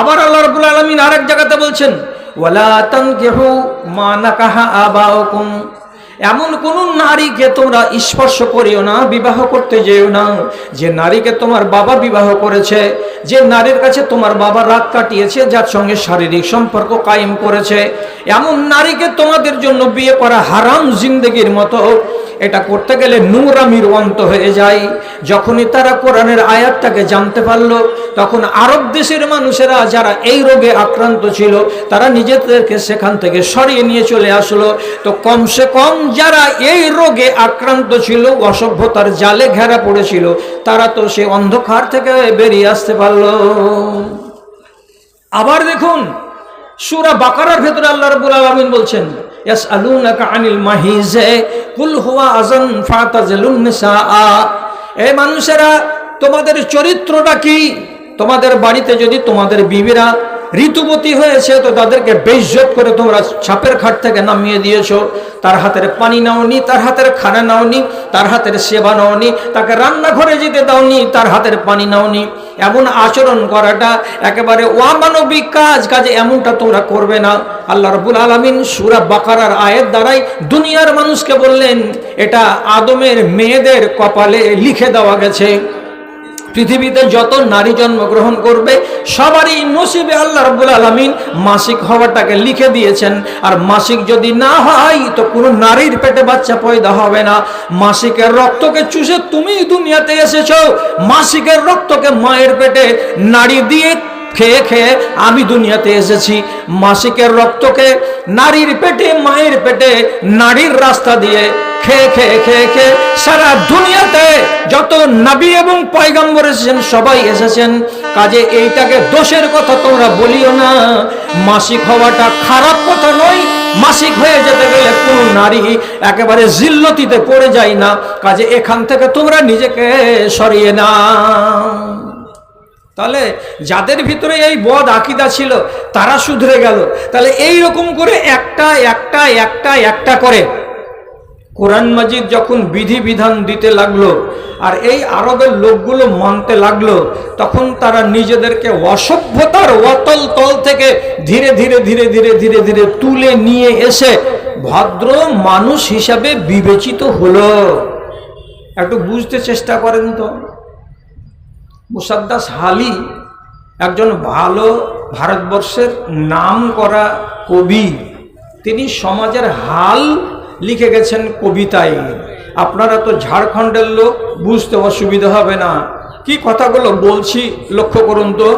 আবার আল্লাহ রাব্বুল আলামিন আরেক জায়গাতে বলছেন ওয়ালা তানকিহু মা নাকাহা আবাউকুম। এমন কোন নারীকে তোমরা স্পর্শ করিও না, বিবাহ করতে যেও না। যে নারীকে তোমার বাবা বিবাহ করেছে, যে নারীর কাছে তোমার বাবা রাত কাটিয়েছে, যার সঙ্গে শারীরিক সম্পর্ক কায়েম করেছে, এমন নারীকে তোমাদের জন্য বিয়ে করা হারাম জিন্দগির মতো। এটা করতে গেলে নোংরামির অন্ত হয়ে যায়। যখনই তারা কোরআনের আয়াতটাকে জানতে পারল, তখন আরব দেশের মানুষেরা যারা এই রোগে আক্রান্ত ছিল, তারা নিজেদেরকে সেখান থেকে সরিয়ে নিয়ে চলে আসলো। তো কমসে কম যারা এই রোগে আক্রান্ত ছিল, অসভ্যতার জালে ঘেরা পড়েছিল, তারা তো সে অন্ধকার থেকে বেরিয়ে আসতে পারল। আবার দেখুন, সুরা বাকারার ভেতরে আল্লাহ রাব্বুল আলামিন বলছেন মানুষেরা, তোমাদের চরিত্রটা কি? তোমাদের বাড়িতে যদি তোমাদের বিবিরা ঋতুবতী হয়েছে, তো তাদেরকে বেইজ্জত করে তোমরা ছাপের খাট থেকে নামিয়ে দিয়েছ। তার হাতের পানি নাওনি, তার হাতের খানা নাওনি, তার হাতের সেবা নাওনি, তাকে রান্নাঘরে যেতে দাওনি, তার হাতের পানি নাওনি। এমন আচরণ করাটা একেবারে অমানবিক কাজ, কাজে এমনটা তোমরা করবে না। আল্লাহ রবুল আলমিন সুরা বাকারার আয়ের দ্বারাই দুনিয়ার মানুষকে বললেন, এটা আদমের মেয়েদের কপালে লিখে দেওয়া গেছে। পৃথিবীতে যত নারী জন্মগ্রহণ করবে, সবারই নসিবে আল্লাহ রব্বুল আলমিন মাসিক হওয়াটাকে লিখে দিয়েছেন। আর মাসিক যদি না হয়, তো কোনো নারীর পেটে বাচ্চা পয়দা হবে না। মাসিকের রক্তকে চুষে তুমি দুনিয়াতে এসেছ। মাসিকের রক্তকে মায়ের পেটে নারী দিয়ে খেয়ে খেয়ে আমি দুনিয়াতে এসেছি। মাসিকের রক্তকে নারীর পেটে, মায়ের পেটে, নারীর রাস্তা দিয়ে খেয়ে খেয়ে খেয়ে খেয়ে সারা দুনিয়াতে যত নবী এবং পয়গম্বর এসেছেন, সবাই এসেছেন। কাজে এইটাকে দোষের কথা তোমরা বলিও না। মাসিক হওয়াটা খারাপ কথা নয়। মাসিক হয়ে যেতে গেলে কোনো নারী একেবারে জিল্লতিতে পড়ে যায় না। কাজে এখান থেকে তোমরা নিজেকে সরিয়ে না তাহলে যাদের ভিতরে এই বদ আকিদা ছিল, তারা শুধরে গেল। তাহলে এই রকম করে একটা একটা একটা একটা করে। কোরআন মাজিদ যখন বিধিবিধান দিতে লাগল, আর এই আরবের লোকগুলো মানতে লাগল, তখন তারা নিজেদেরকে অসভ্যতার অতল তল থেকে ধীরে ধীরে ধীরে ধীরে ধীরে ধীরে তুলে নিয়ে এসে ভদ্র মানুষ হিসাবে বিবেচিত হলো। একটু বুঝতে চেষ্টা করেন তো। মুসাদ্দাস হালি একজন ভালো ভারতবর্ষের নাম করা কবি তিনি সমাজের হাল লিখে গেছেন কবিতায় আপনারা তো ঝাড়খণ্ডের লোক বুঝতে অসুবিধা হবে না কি কথাগুলো বলছি লক্ষ্য করুন তো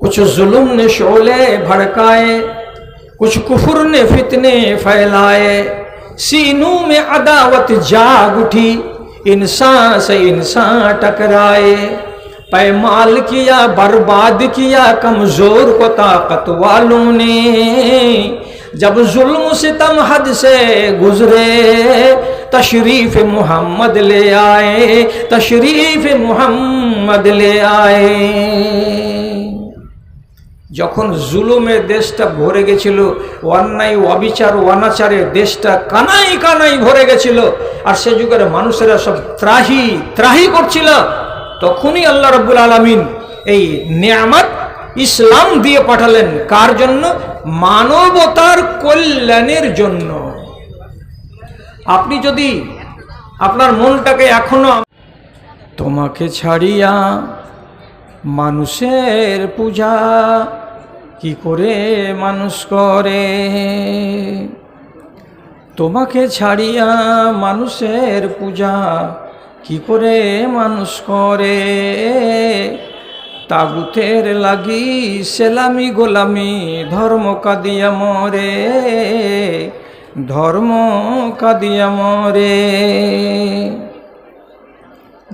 कुछ जुल्म ने शोले भड़काए कुछ कुफुर ने फितने फैलाए सीनों में अदावत जाग उठी इंसान से इंसान टकराए। पैमाल किया, बर्बाद किया, कमज़ोर को ताकत वालों ने। जब जुल्म सितम हद से गुजरे, तशरीफ़ मोहम्मद ले आए, तशरीफ़ मोहम्मद ले आए। যখন জুলুমের দেশটা ভরে গেছিল, অন্যায়, অবিচার, অনাচারে দেশটা কানাই কানাই ভরে গেছিল, আর সে যুগের মানুষেরা সব ত্রাহি ত্রাহি করছিল। তখনই আল্লাহ রব্বুল আলমিন এই নিয়ামত ইসলাম দিয়ে পাঠালেন। কার জন্য? মানবতার কল্যাণের জন্য। আপনি যদি আপনার মনটাকে এখনও তোমাকে ছাড়িয়া মানুষের পূজা কি করে মানুষ করে? তোমাকে ছাড়িয়া মানুষের পূজা কি করে মানুষ করে? তাগুতের লাগি সেলামি গোলামি, ধর্ম কাদিয়া মরে, ধর্ম কাদিয়া মরে।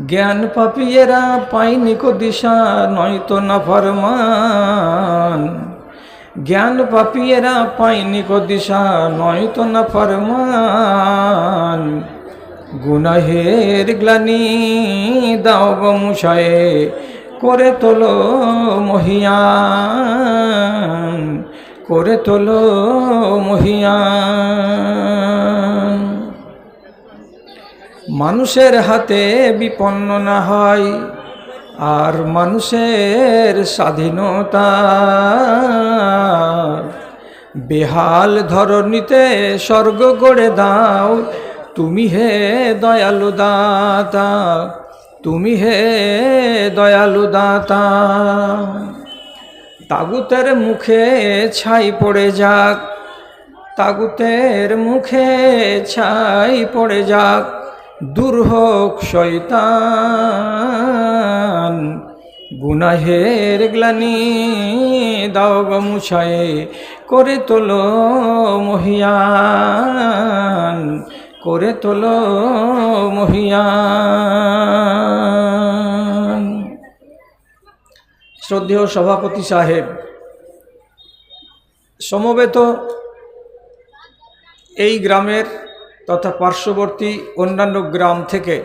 জ্ঞান পাপিয়েরা পাইনি কো দিশা, নয়তো না ফরমান জ্ঞান পাপিয়েরা দিশা নয়তো না ফরমান। গুনাহের গ্লানি দাও গো মুছায়ে করে তোলো মহিয়ান, করে তোলো মহিয়ান। মানুষের হাতে বিপন্ন না হয় আর মানুষের স্বাধীনতা। বেহাল ধরণীতে স্বর্গ গড়ে দাও, তুমি হে দয়ালু দাতা, তুমি হে দয়ালু দাতা। তাগুতের মুখে ছাই পড়ে যাক, তাগুতের মুখে ছাই পড়ে যাক দূর হোক শয়তান। গুনাহের গ্লানি দাও গো করে তোলো মহিয়ান, করে তোলো মহিয়ান। শ্রদ্ধেয় সভাপতি সাহেব, সমবেত এই গ্রামের তথা পার্শ্ববর্তী অন্যান্য গ্রাম থেকে।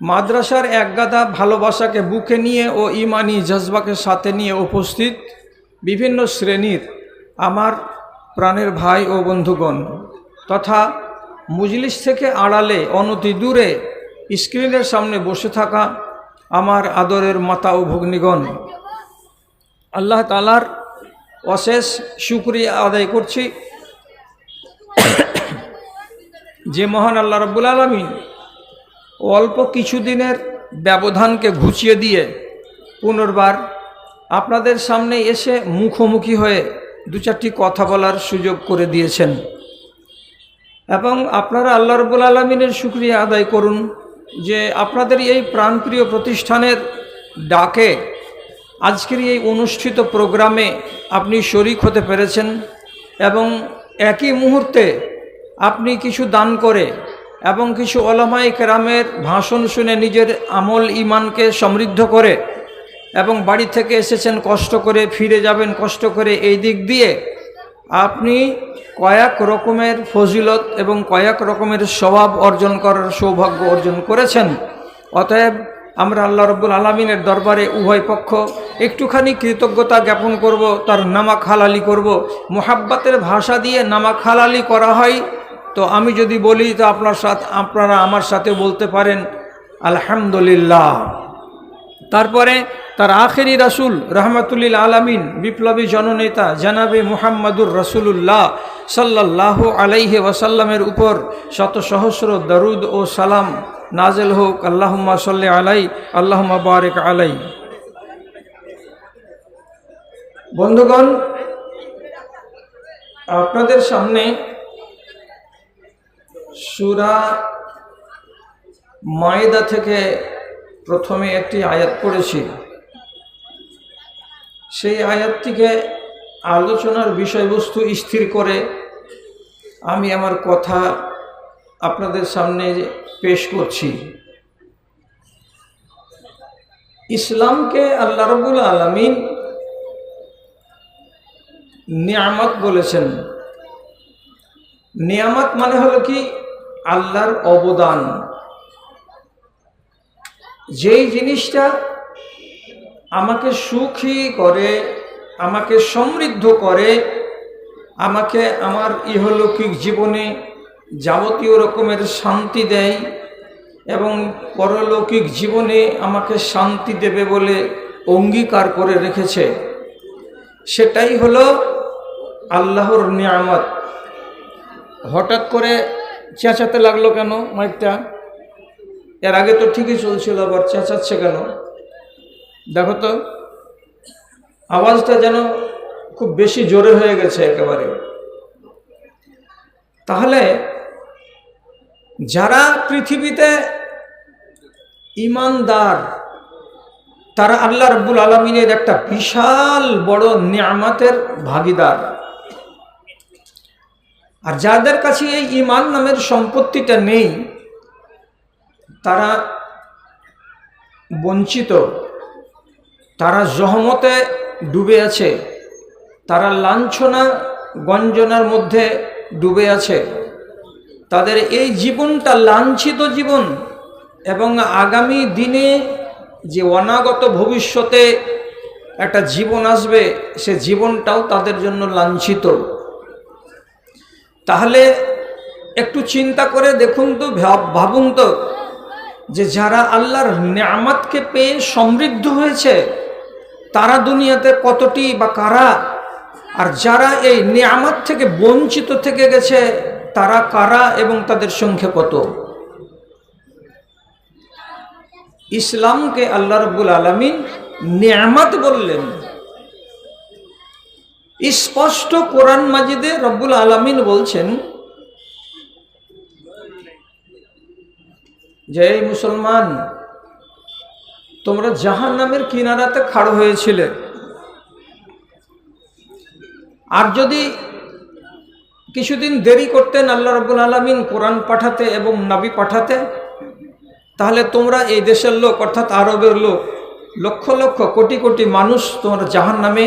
মাদ্রাসার একগাদা ভালোবাসাকে বুকে নিয়ে ও ইমানি জজবাকে সাথে নিয়ে উপস্থিত বিভিন্ন শ্রেণির আমার প্রাণের ভাই ও বন্ধুগণ তথা মুজলিস থেকে আড়ালে অনতি দূরে স্ক্রিনের সামনে বসে থাকা আমার আদরের মাতা ও ভগ্নিগণ। আল্লাহ তালার অশেষ শুক্রিয়া আদায় করছি। যে মহান আল্লাহ রব্বুল আলমিন অল্প কিছুদিনের ব্যবধানকে ঘুচিয়ে দিয়ে পুনর্বার আপনাদের সামনে এসে মুখোমুখি হয়ে দু চারটি কথা বলার সুযোগ করে দিয়েছেন। এবং আপনারা আল্লাহ রব্বুল আলমিনের সুক্রিয়া আদায় করুন যে আপনাদের এই প্রাণপ্রিয় প্রতিষ্ঠানের ডাকে আজকের এই অনুষ্ঠিত প্রোগ্রামে আপনি শরিক হতে পেরেছেন এবং একই মুহূর্তে আপনি কিছু দান করে এবং কিছু ওলামাই কেরামের ভাষণ শুনে নিজের আমল ইমানকে সমৃদ্ধ করে এবং বাড়ি থেকে এসেছেন, কষ্ট করে ফিরে যাবেন, কষ্ট করে এই দিক দিয়ে আপনি কয়েক রকমের ফজিলত এবং কয়েক রকমের স্বভাব অর্জন করার সৌভাগ্য অর্জন করেছেন। অতএব আমরা আল্লাহ রব্বুল আলমিনের দরবারে উভয় পক্ষ একটুখানি কৃতজ্ঞতা জ্ঞাপন করব, তার নামাক হালালি করব। মোহাব্বাতের ভাষা দিয়ে নামাক হালালি করা হয়। তো আমি যদি বলি তো আপনার সাথে আপনারা আমার সাথে বলতে পারেন, আলহামদুলিল্লাহ। তারপরে তার আখেরি রাসুল, রহমতুল্লিল আলমিন, বিপ্লবী জননেতা জানাবে মুহাম্মাদুর রসুল্লাহ সাল্লাহ আলাইহে ওয়াসাল্লামের উপর শত সহস্র দরুদ ও সালাম নাজেল হোক। আল্লাহম্মা সাল্লি আলাই আল্লাহম্মা বারেক আলাই বন্ধুগণ, আপনাদের সামনে সুরা মায়দা থেকে প্রথমে একটি আয়াত পড়েছি। সেই আয়াতটিকে আলোচনার বিষয়বস্তু স্থির করে আমি আমার কথা আপনাদের সামনে পেশ করছি। ইসলামকে আল্লাহ রবুল আলমিন নিয়ামত বলেছেন। নিয়ামত মানে হলো কি? আল্লাহর অবদান। যেই জিনিসটা আমাকে সুখী করে, আমাকে সমৃদ্ধ করে, আমাকে আমার ইহলৌকিক জীবনে যাবতীয় রকমের শান্তি দেয় এবং পরলৌকিক জীবনে আমাকে শান্তি দেবে বলে অঙ্গীকার করে রেখেছে, সেটাই হলো আল্লাহর নিয়ামত। হঠাৎ করে চেঁচাতে লাগল কেন মাইকটা? এর আগে তো ঠিকই চলছিল, আবার চেঁচাচ্ছে কেন? দেখো তো, আওয়াজটা যেন খুব বেশি জোরে হয়ে গেছে একেবারে। তাহলে যারা পৃথিবীতে ইমানদার, তারা আল্লাহ রব্বুল আলমিনের একটা বিশাল বড় নিয়ামতের ভাগিদার। আর যাদের কাছে এই ইমান নামের সম্পত্তিটা নেই, তারা বঞ্চিত, তারা জহমতে ডুবে আছে, তারা লাঞ্ছনা গঞ্জনার মধ্যে ডুবে আছে। তাদের এই জীবনটা লাঞ্ছিত জীবন এবং আগামী দিনে যে অনাগত ভবিষ্যতে একটা জীবন আসবে, সে জীবনটাও তাদের জন্য লাঞ্ছিত। তাহলে একটু চিন্তা করে দেখুন তো ভাবুন তো যে যারা আল্লাহর নিয়ামতকে পেয়ে সমৃদ্ধ হয়েছে, তারা দুনিয়াতে কতটি বা কারা? আর যারা এই নিয়ামত থেকে বঞ্চিত থেকে গেছে, তারা কারা এবং তাদের সংখ্যা কত? ইসলামকে আল্লাহ রব্বুল আলমিন নিয়ামত বললেন। স্পষ্ট কোরআন মাজিদে রব্বুল আলমিন বলছেন যে মুসলমান, তোমরা জাহান নামের কিনারাতে খাড়ো হয়েছিলে। আর যদি কিছুদিন দেরি করতেন আল্লাহ রব্বুল আলমিন কোরআন পাঠাতে এবং নাবি পাঠাতে, তাহলে তোমরা এই দেশের লোক, অর্থাৎ আরবের লোক, লক্ষ লক্ষ, কোটি কোটি মানুষ তোমরা জাহান নামে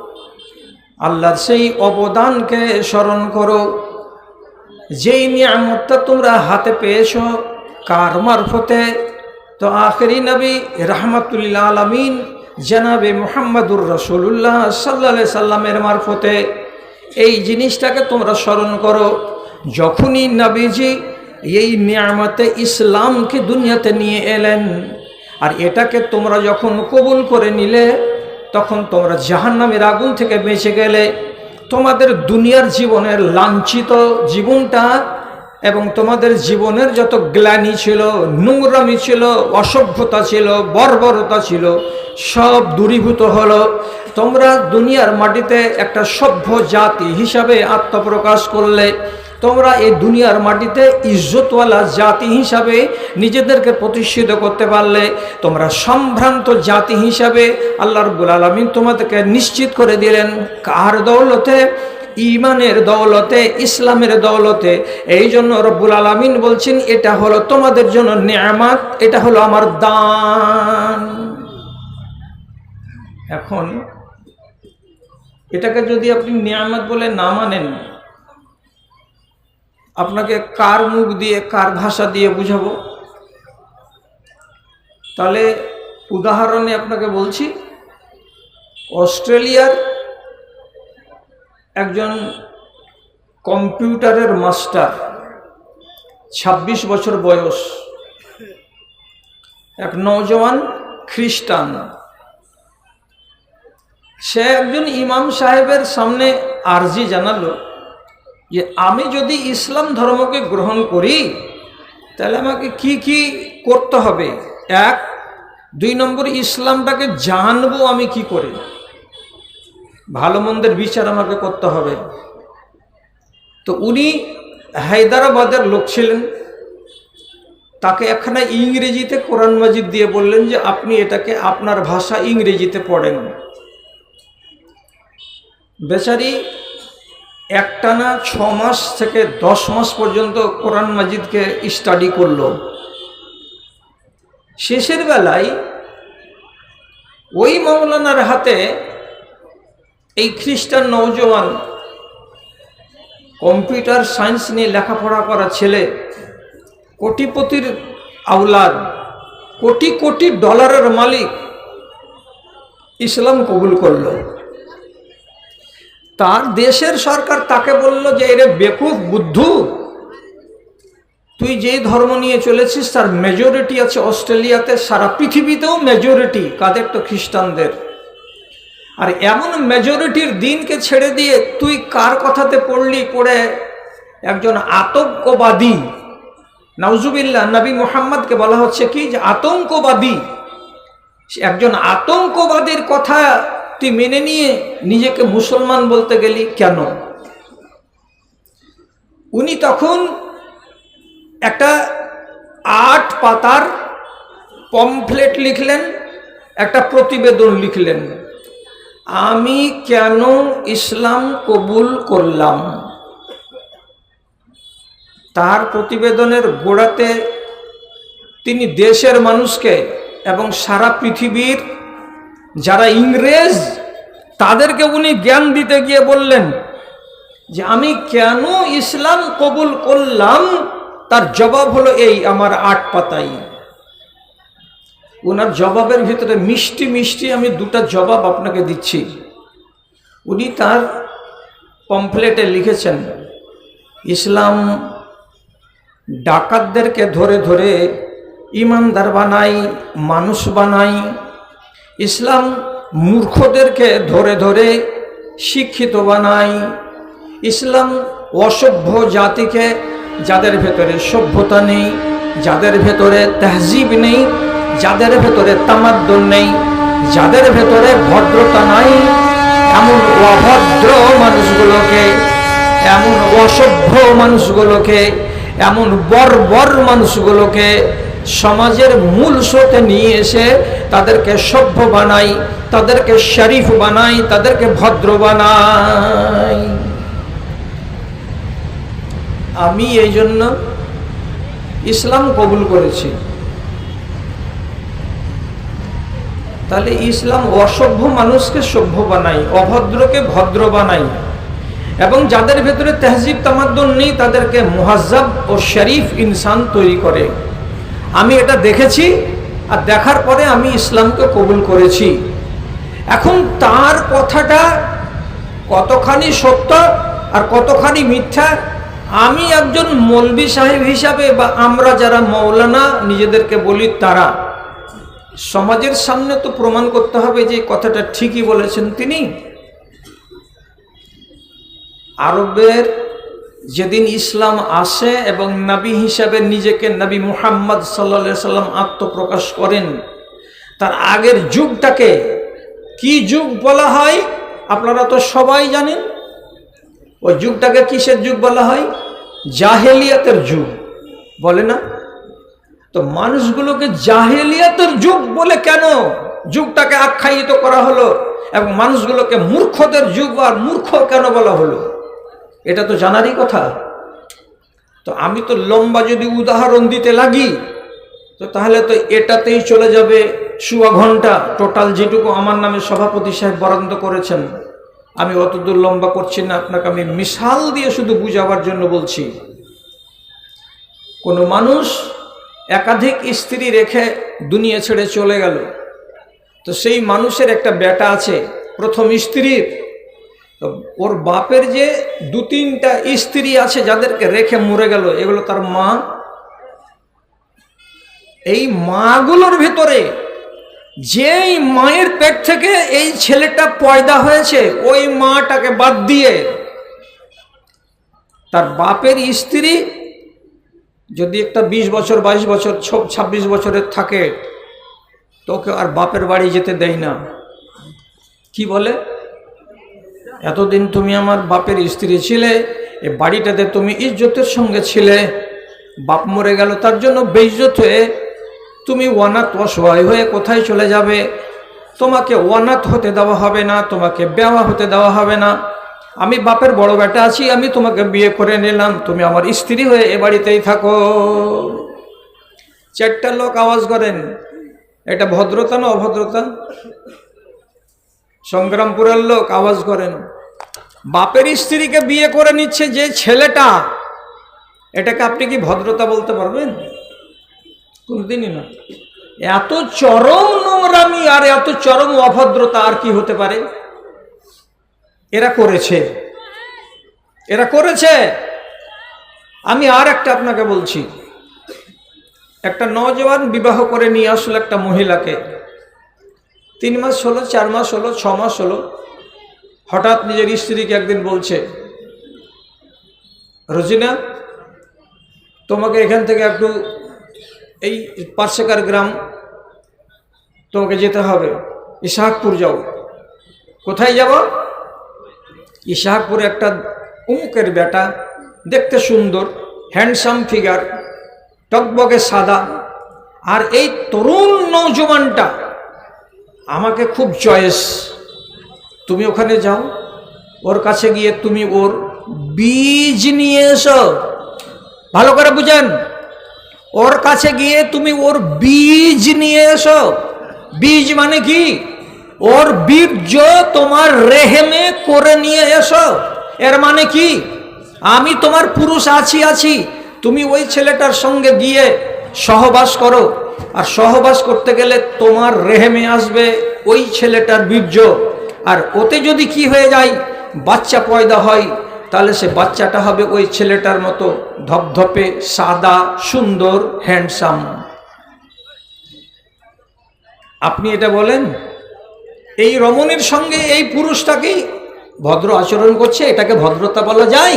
আল্লাহর সেই অবদানকে স্মরণ করো। যেই নিয়ামতটা তোমরা হাতে পেয়েছ কার মারফতে, তো আখেরি নবী রহমতুল্লাহ আলমিন জনাবে মোহাম্মদুর রসুল্লাহ সাল্লা সাল্লামের মারফতে এই জিনিসটাকে তোমরা স্মরণ করো। যখনই নবীজি এই নিয়ামতে ইসলামকে দুনিয়াতে নিয়ে এলেন, আর এটাকে তোমরা যখন কবুল করে নিলে তখন তোমরা জাহান্নামের আগুন থেকে বেঁচে গেলে তোমাদের দুনিয়ার জীবনের লাঞ্ছিত জীবনটা এবং তোমাদের জীবনের যত গ্লানি ছিল, নোংরামি ছিল, অসভ্যতা ছিল, বর্বরতা ছিল, সব দূরীভূত হলো। তোমরা দুনিয়ার মাটিতে একটা সভ্য জাতি হিসাবে আত্মপ্রকাশ করলে তোমরা এই দুনিয়ার মাটিতে ইজ্জতওয়ালা জাতি হিসাবে নিজেদেরকে প্রতিষ্ঠিত করতে পারলে তোমরা সম্ভ্রান্ত জাতি হিসাবে আল্লাহ রব্বুল আলমিন তোমাদেরকে নিশ্চিত করে দিলেন। কার দৌলতে? ইমানের দৌলতে, ইসলামের দৌলতে। এই জন্য রব্বুল আলমিন বলছেন, এটা হলো তোমাদের জন্য নিয়ামাত, এটা হলো আমার দান। এখন এটাকে যদি আপনি নিয়ামত বলে না মানেন আপনাকে কার মুখ দিয়ে, কার ভাষা দিয়ে বুঝাবো? তাহলে উদাহরণে আপনাকে বলছি, অস্ট্রেলিয়ার একজন কম্পিউটারের মাস্টার ২৬ বছর বয়স, এক নওজওয়ান খ্রিস্টান। সে একজন ইমাম সাহেবের সামনে আর্জি জানালো যে আমি যদি ইসলাম ধর্মকে গ্রহণ করি, তাহলে আমাকে কি কি করতে হবে? এক, দুই নম্বর ইসলামটাকে জানব আমি কি করে। ভালো মন্দের বিচার আমাকে করতে হবে। তো উনি হায়দ্রাবাদের লোক ছিলেন। তাকে একখানা ইংরেজিতে কোরআন মাজিদ দিয়ে বললেন যে, আপনি এটাকে আপনার ভাষা ইংরেজিতে পড়েন। বেচারি একটানা ছ মাস থেকে দশ মাস পর্যন্ত কোরআন মাজিদকে স্টাডি করল। শেষের বেলায় ওই মৌলানার হাতে এই খ্রিস্টান নৌজওয়ান কম্পিউটার সায়েন্স নিয়ে লেখাপড়া করা ছেলে, কোটিপতির আউলাদ কোটি কোটি ডলারের মালিক ইসলাম কবুল করল। তার দেশের সরকার তাকে বলল যে, এরে বেকুফ বুদ্ধু, তুই যেই ধর্ম নিয়ে চলেছিস, তার মেজরিটি আছে অস্ট্রেলিয়াতে, সারা পৃথিবীতেও মেজরিটি কাদের তো খ্রিস্টানদের। আর এমন মেজরিটির দিনকে ছেড়ে দিয়ে তুই কার কথাতে পড়লি পড়ে একজন আতঙ্কবাদী? নাউজুবিল্লাহ, নবী মোহাম্মদকে বলা হচ্ছে কি যে, আতঙ্কবাদী, একজন আতঙ্কবাদীর কথা তুই মেনে নিয়ে নিজেকে মুসলমান বলতে গেলি কেন? উনি তখন একটা আট পাতার পমফ্লেট লিখলেন, একটা প্রতিবেদন লিখলেন, আমি কেন ইসলাম কবুল করলাম? তার প্রতিবেদনের গোড়াতে তিনি দেশের মানুষকে এবং সারা পৃথিবীর যারা ইংরেজ, তাদেরকে উনি জ্ঞান দিতে গিয়ে বললেন যে, আমি কেন ইসলাম কবুল করলাম? তার জবাব হলো এই, আমার আট পাতাই। ওনার জবাবের ভিতরে মিষ্টি মিষ্টি আমি দুটা জবাব আপনাকে দিচ্ছি। উনি তার পম্পলেটে লিখেছেন, ইসলাম ডাকাতদেরকে ধরে ধরে ইমানদার বানাই, মানুষ বানাই ইসলাম মূর্খদেরকে ধরে ধরে শিক্ষিত বানাই ইসলাম অসভ্য জাতিকে যাদের ভেতরে সভ্যতা নেই, যাদের ভেতরে তেহজিব নেই, যাদের ভেতরে তামাদ্দন নেই, যাদের ভেতরে ভদ্রতা নাই, এমন অভদ্র মানুষগুলোকে, এমন অসভ্য মানুষগুলোকে, এমন বর্বর মানুষগুলোকে সমাজের মূল স্রোতে নিয়ে এসে তাদেরকে সভ্য বানাই, তাদেরকে শরীফ বানাই, তাদেরকে ভদ্র বানাই। আমি এই জন্য ইসলাম কবুল করেছি। তাহলে ইসলাম অসভ্য মানুষকে সভ্য বানাই, অভদ্রকে ভদ্র বানাই। এবং যাদের ভেতরে তেহজিব তামাদ্দন নেই, তাদেরকে মুহাজ্জাব ও শরীফ ইনসান তৈরি করে। আমি এটা দেখেছি আর দেখার পরে আমি ইসলামকে কবুল করেছি। এখন তার কথাটা কতখানি সত্য আর কতখানি মিথ্যা, আমি একজন মৌলবি সাহেব হিসাবে বা আমরা যারা মৌলানা নিজেদেরকে বলি তারা, সমাজের সামনে তো প্রমাণ করতে হবে যে কথাটা ঠিকই বলেছেন তিনি। আরবের যেদিন ইসলাম আসে এবং নবী হিসাবে নিজেকে নবী মুহাম্মদ সাল্লা সাল্লাম আত্মপ্রকাশ করেন, তার আগের যুগটাকে কি যুগ বলা হয় আপনারা তো সবাই জানেন? ওই যুগটাকে কিসের যুগ বলা হয়? জাহেলিয়াতের যুগ। বলে না? তো মানুষগুলোকে জাহেলিয়াতের যুগ বলে কেন যুগটাকে আখ্যায়িত করা হলো এবং মানুষগুলোকে মূর্খদের যুগ আর মূর্খ কেন বলা হলো? এটা তো জানারই কথা। তো আমি তো লম্বা যদি উদাহরণ দিতে লাগি, তো তাহলে তো এটাতেই চলে যাবে শুয়া ঘণ্টা। টোটাল যেটুকু আমার নামে সভাপতি সাহেব বরাদ্দ করেছেন, আমি অতদূর লম্বা করছি না, আপনাকে আমি মিশাল দিয়ে শুধু বুঝাবার জন্য বলছি। কোনো মানুষ একাধিক স্ত্রী রেখে দুনিয়া ছেড়ে চলে গেল, তো সেই মানুষের একটা বেটা আছে, প্রথম স্ত্রীর। ওর বাপের যে দু তিনটা স্ত্রী আছে যাদেরকে রেখে মরে গেল, এগুলো তার মা। এই মাগুলোর ভিতরে যেই মায়ের পেট থেকে এই ছেলেটা পয়দা হয়েছে, ওই মাটাকে বাদ দিয়ে তার বাপের স্ত্রী যদি একটা বিশ বছর, বাইশ বছর ছাব্বিশ বছরের থাকে, তোকে আর বাপের বাড়ি যেতে দেয় না। কি বলে? এতদিন তুমি আমার বাপের স্ত্রী ছিলে, এ বাড়িটাতে তুমি ইজ্জতের সঙ্গে ছিলে। বাপ মরে গেল, তার জন্য বেইজ্জত হয়ে তুমি ওয়ানাত অসহায় হয়ে কোথায় চলে যাবে? তোমাকে ওয়ানাত হতে দেওয়া হবে না, তোমাকে বেওয়া হতে দেওয়া হবে না। আমি বাপের বড় বেটা আছি, আমি তোমাকে বিয়ে করে নিলাম। তুমি আমার স্ত্রী হয়ে এ বাড়িতেই থাকো। চারটা লোক আওয়াজ করেন, এটা ভদ্রতা না অভদ্রতা? সংগ্রামপুরের লোক আওয়াজ করেন বাপের স্ত্রীকে বিয়ে করে নিচ্ছে যে ছেলেটা, এটাকে আপনি কি ভদ্রতা বলতে পারবেন? কোনদিনই না। এত চরম নোংরামি আর এত চরম অভদ্রতা আর কি হতে পারে? এরা করেছে। এরা করেছে। আমি আর একটা আপনাকে বলছি। একটা নজওয়ান বিবাহ করে নিয়ে আসলো একটা মহিলাকে। তিন মাস হলো, চার মাস হলো, ছ মাস হলো, হঠাৎ নিজের স্ত্রীকে একদিন বলছে, রোজিনা, তোমাকে এখান থেকে একটু এই পার্শেকার গ্রাম তোমাকে যেতে হবে ইসাহাকপুর যাও। কোথায় যাব? ইসাহাকপুরে একটা উমুকের বেটা, দেখতে সুন্দর হ্যান্ডসাম ফিগার টকবকে সাদা, আর এই তরুণ নৌজওয়ানটা আমাকে খুব চয়েস। তুমি ওখানে যাও, ওর কাছে গিয়ে তুমি ওর বীজ নিয়ে এসো। ভালো করে বুঝেন। ওর কাছে গিয়ে তুমি ওর বীজ নিয়ে এসো। বীজ মানে কি? ওর বীর্য তোমার রেহেমে করে নিয়ে এসো। এর মানে কি? আমি তোমার পুরুষ আছি আছি। তুমি ওই ছেলেটার সঙ্গে গিয়ে সহবাস করো। আর সহবাস করতে গেলে তোমার রেহেমে আসবে ওই ছেলেটার বীর্য। আর ওতে যদি কি হয়ে যায়, বাচ্চা পয়দা হয়, তাহলে সে বাচ্চাটা হবে ওই ছেলেটার মতো ধপধপে, সাদা, সুন্দর হ্যান্ডসাম আপনি এটা বলেন? এই রমণীর সঙ্গে এই পুরুষটাকেই ভদ্র আচরণ করছে, এটাকে ভদ্রতা বলা যায়?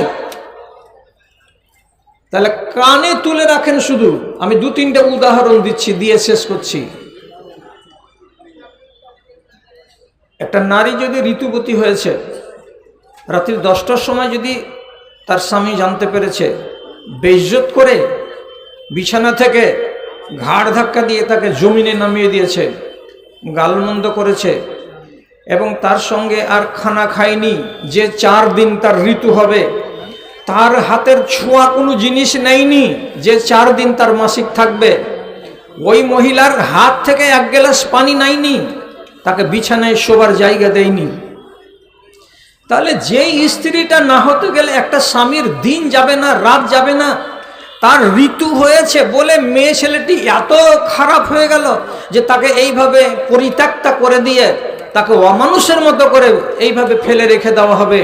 তাহলে কানে তুলে রাখেন শুধু। আমি দু, তিনটা উদাহরণ দিচ্ছি, দিয়ে শেষ করছি। একটা নারী যদি ঋতুবতী হয়েছে, রাত্রি দশটার সময় যদি তার স্বামী জানতে পেরেছে বেইজ্জত করে বিছানা থেকে ঘাড় ধাক্কা দিয়ে তাকে জমিনে নামিয়ে দিয়েছে, গালমন্দ করেছে, এবং তার সঙ্গে আর খানা খায়নি, যে চার দিন তার ঋতু হবে তার হাতের ছোঁয়া কোনো জিনিস নেয়নি যে চার দিন তার মাসিক থাকবে। ওই মহিলার হাত থেকে এক গ্লাস পানি নাইনি, তাকে বিছানায় শোবার জায়গা দেয়নি। তাহলে যেই স্ত্রীটা না হতে গেলে একটা স্বামীর দিন যাবে না, রাত যাবে না, তার ঋতু হয়েছে বলে মেয়ে ছেলেটি এত খারাপ হয়ে গেল যে তাকে এইভাবে পরিত্যক্তা করে দিয়ে তাকে অমানুষের মতো করে এইভাবে ফেলে রেখে দেওয়া হবে।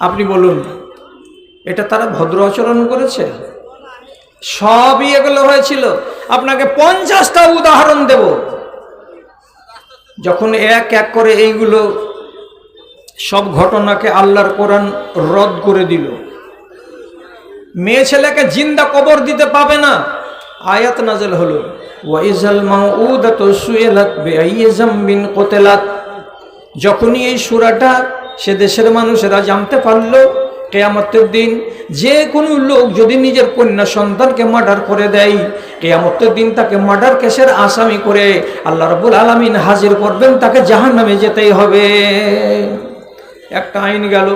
আপনি বলুন। এটা তারা ভদ্র আচরণ করেছে? সবই এগুলো হয়েছিল। আপনাকে পঞ্চাশটা উদাহরণ দেব। যখন এক এক করে এইগুলো সব ঘটনাকে আল্লাহর কোরআন রদ করে দিল। মেয়ে ছেলেকে জিন্দা কবর দিতে পাবে না। আয়াত নাজেল হলো যখনই এই সূরাটা সে দেশের মানুষেরা জানতে পারল কেয়ামতের দিন যে কোনো লোক যদি নিজের কন্যা সন্তানকে মার্ডার করে দেয়, কেয়ামতের দিন তাকে মার্ডার কেসের আসামি করে আল্লাহ রবুল আলমিন হাজির করবেন, তাকে জাহান নামে যেতেই হবে। একটা আইন গেল।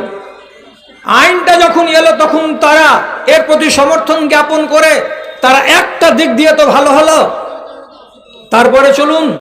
আইনটা যখন এলো তখন তারা এর প্রতি সমর্থন জ্ঞাপন করে, তারা একটা দিক দিয়ে তো ভালো হলো। তারপরে চলুন।